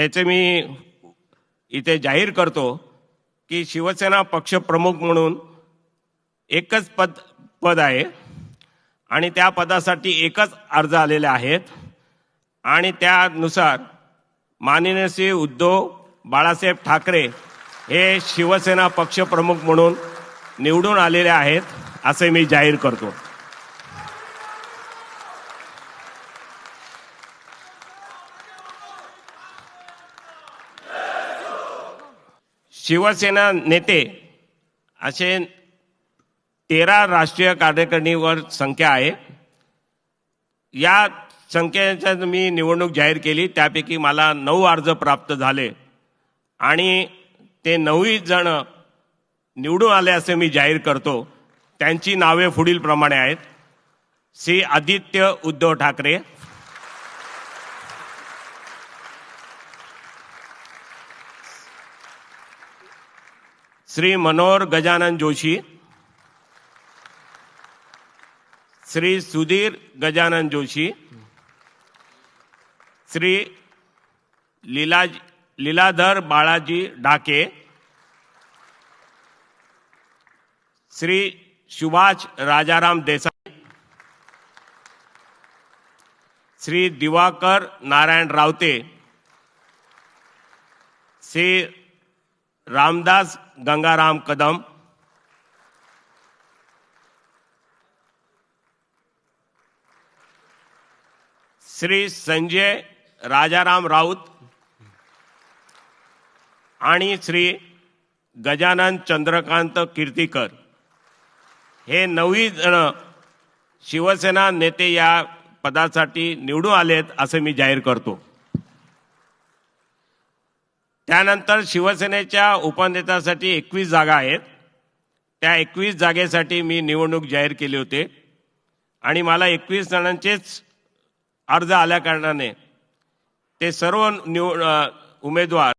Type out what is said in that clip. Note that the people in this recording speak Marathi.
त्याचे मी इथे जाहीर करतो की शिवसेना पक्षप्रमुख म्हणून एकच पद पद आहे आणि त्या पदासाठी एकच अर्ज आलेले आहेत. आणि त्यानुसार माननीय श्री उद्धव बाळासाहेब ठाकरे हे शिवसेना पक्षप्रमुख म्हणून निवडून आलेले आहेत असे मी जाहीर करतो. शिवसेना नेते असे तेरा राष्ट्रीय कार्यकारिणीवर संख्या आहे. या संख्येच्या मी निवडणूक जाहीर केली त्यापैकी मला नऊ अर्ज प्राप्त झाले. आणि ते नऊही जण निवडून आले असे मी जाहीर करतो. त्यांची नावे पुढील प्रमाणे आहेत. श्री आदित्य उद्धव ठाकरे श्री मनोहर गजानन जोशी, श्री सुधीर गजानन जोशी, श्री लीला लीलाधर बालाजी डाके, श्री सुभाष राजाराम देसाई, श्री दिवाकर नारायण रावते श्री रामदास गंगाराम कदम। श्री संजय राजाराम राऊत आणि श्री गजानन चंद्रकांत कीर्तीकर। हे नवी जण शिवसेना नेते या पदासाठी निवडून आलेत असं मी जाहीर करतो. त्यानंतर शिवसेनेच्या उपनेत्यासाठी एकवीस जागा आहेत. त्या एकवीस जागेसाठी मी निवडणूक जाहीर केली होती. आणि मला एकवीस जणांचेच अर्ज आल्या कारणाने ते सर्व निव उमेदवार